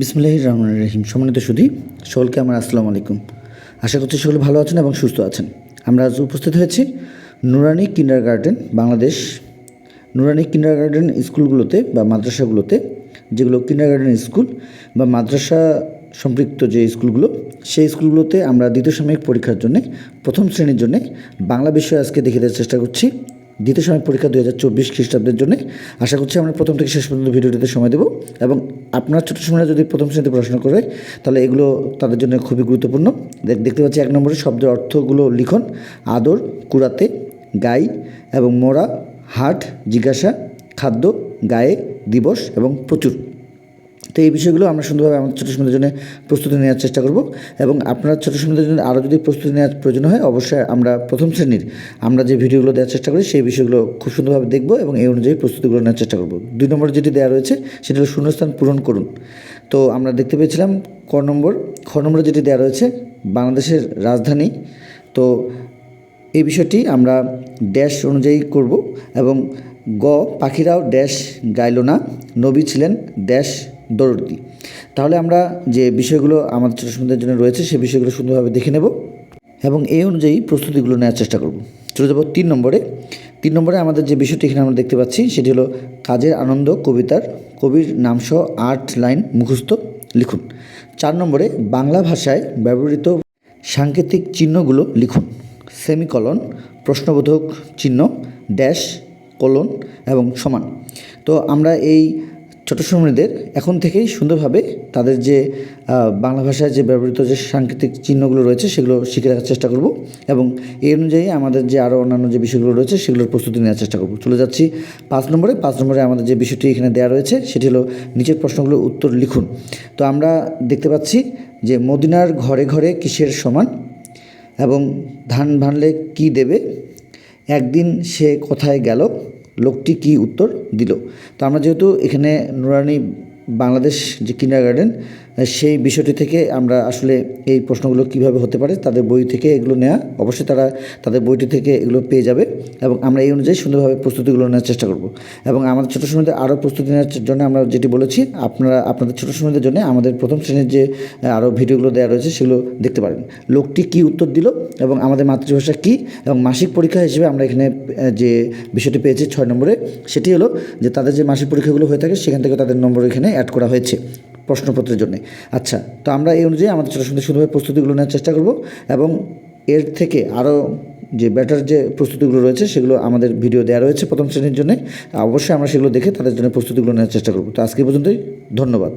বিসমুল্লাহ রহমান রহিম। সম্মানিত সুধী, সকলকে আমার আসসালামু আলাইকুম। আশা করছি সকলে ভালো আছেন এবং সুস্থ আছেন। আমরা আজ উপস্থিত হয়েছি নুরানি কিন্ডার গার্ডেন বাংলাদেশ নুরানি কিন্ডার গার্ডেন স্কুলগুলোতে বা মাদ্রাসাগুলোতে, যেগুলো কিন্ডার গার্ডেন স্কুল বা মাদ্রাসা সম্পৃক্ত যে স্কুলগুলো, সেই স্কুলগুলোতে আমরা দ্বিতীয় সাময়িক পরীক্ষার জন্য, প্রথম শ্রেণির জন্য বাংলা বিষয় আজকে দেখে দেওয়ার চেষ্টা করছি। দ্বিতীয় সময় পরীক্ষা দু হাজার চব্বিশ খ্রিস্টাব্দের জন্য। আশা করছি আমরা প্রথম থেকে শেষ পর্যন্ত ভিডিওটিতে সময় দেবো এবং আপনার ছোটো সময়রা যদি প্রথম শ্রেণীতে প্রশ্ন করে, তাহলে এগুলো তাদের জন্য খুবই গুরুত্বপূর্ণ। দেখ- দেখতে পাচ্ছি এক নম্বরে শব্দের অর্থগুলো লিখন, আদর, কুড়াতে, গাই এবং মোড়া হাট, জিজ্ঞাসা, খাদ্য, গায়ে, দিবস এবং প্রচুর। তো এই বিষয়গুলো আমরা সুন্দরভাবে আমাদের ছোটো সন্তানের জন্য প্রস্তুতি নেওয়ার চেষ্টা করব এবং আপনার ছোটো সন্তানের জন্য আরও যদি প্রস্তুতি নেওয়ার প্রয়োজন হয়, অবশ্যই আমরা প্রথম শ্রেণির আমরা যে ভিডিওগুলো দেওয়ার চেষ্টা করি সেই বিষয়গুলো খুব সুন্দরভাবে দেখব এবং এই অনুযায়ী প্রস্তুতিগুলো নেওয়ার চেষ্টা করব। দুই নম্বর যেটি দেওয়া রয়েছে সেটি হলো শূন্যস্থান পূরণ করুন। তো আমরা দেখতে পেয়েছিলাম ক নম্বর, খ নম্বরে যেটি দেওয়া রয়েছে বাংলাদেশের রাজধানী। তো এই বিষয়টি আমরা ড্যাশ অনুযায়ী করব এবং গ পাখিরাও ড্যাশ গাইল না, নবী ছিলেন ড্যাশ দরদি। তাহলে আমরা যে বিষয়গুলো আমাদের ছোটো সন্তানদের জন্য রয়েছে সেই বিষয়গুলো সুন্দরভাবে দেখে নেব এবং এই অনুযায়ী প্রস্তুতিগুলো নেওয়ার চেষ্টা করব। চলে যাব তিন নম্বরে। তিন নম্বরে আমাদের যে বিষয়টি এখানে আমরা দেখতে পাচ্ছি, সেটি হলো কাজের আনন্দ কবিতার। কবির নামসহ আট লাইন মুখস্থ লিখুন। চার নম্বরে বাংলা ভাষায় ব্যবহৃত সাংকেতিক চিহ্নগুলো লিখুন। সেমিকলন, প্রশ্নবোধক চিহ্ন, ড্যাশ, কলন এবং সমান। তো আমরা এই ছোটো শ্রমিকদের এখন থেকেই সুন্দরভাবে তাদের যে বাংলা ভাষায় যে ব্যবহৃত যে সাংকেতিক চিহ্নগুলো রয়েছে সেগুলো শিখে রাখার চেষ্টা করব এবং এই অনুযায়ী আমাদের যে আরও অন্যান্য যে বিষয়গুলো রয়েছে সেগুলোর প্রস্তুতি নেওয়ার চেষ্টা করব। চলে যাচ্ছি পাঁচ নম্বরে। পাঁচ নম্বরে আমাদের যে বিষয়টি এখানে দেওয়া রয়েছে সেটি হলো নিচের প্রশ্নগুলোর উত্তর লিখুন। তো আমরা দেখতে পাচ্ছি যে মদিনার ঘরে ঘরে কিসের সমান এবং ধান ভানলে কি দেবে? একদিন সে কোথায় গেল? লোকটি কি উত্তর দিল? তো আমরা যেহেতু এখানে নুরানি বাংলাদেশ যে কিন্ডার গার্ডেন সেই বিষয়টি থেকে আমরা আসলে এই প্রশ্নগুলো কীভাবে হতে পারে, তাদের বই থেকে এগুলো নেওয়া অবশ্যই তারা তাদের বইটি থেকে এগুলো পেয়ে যাবে এবং আমরা এই অনুযায়ী সুন্দরভাবে প্রস্তুতিগুলো নেওয়ার চেষ্টা করব। এবং আমাদের ছোটো সময়তে আরও প্রস্তুতি নেওয়ার জন্য আমরা যেটি বলেছি, আপনারা, আপনাদের ছোটো সময়দের জন্য আমাদের প্রথম শ্রেণির যে আরও ভিডিওগুলো দেওয়া রয়েছে সেগুলো দেখতে পারেন। লোকটি কি উত্তর দিল এবং আমাদের মাতৃভাষা কী এবং মাসিক পরীক্ষা হিসেবে আমরা এখানে যে বিষয়টি পেয়েছি ছয় নম্বরে, সেটি হলো যে তাদের যে মাসিক পরীক্ষাগুলো হয়ে থাকে সেখান থেকে তাদের নম্বর এখানে অ্যাড করা হয়েছে প্রশ্নপত্রের জন্য। আচ্ছা তো আমরা এই অনুযায়ী আমাদের ছোটো সুন্দর সুন্দরভাবে প্রস্তুতিগুলো নেওয়ার চেষ্টা করব এবং এর থেকে আরও যে ব্যাটার যে প্রস্তুতিগুলো রয়েছে সেগুলো আমাদের ভিডিও দেওয়া রয়েছে প্রথম শ্রেণির জন্য। অবশ্যই আমরা সেগুলো দেখে তাদের জন্য প্রস্তুতিগুলো নেওয়ার চেষ্টা করব। তো আজকে পর্যন্তই। ধন্যবাদ।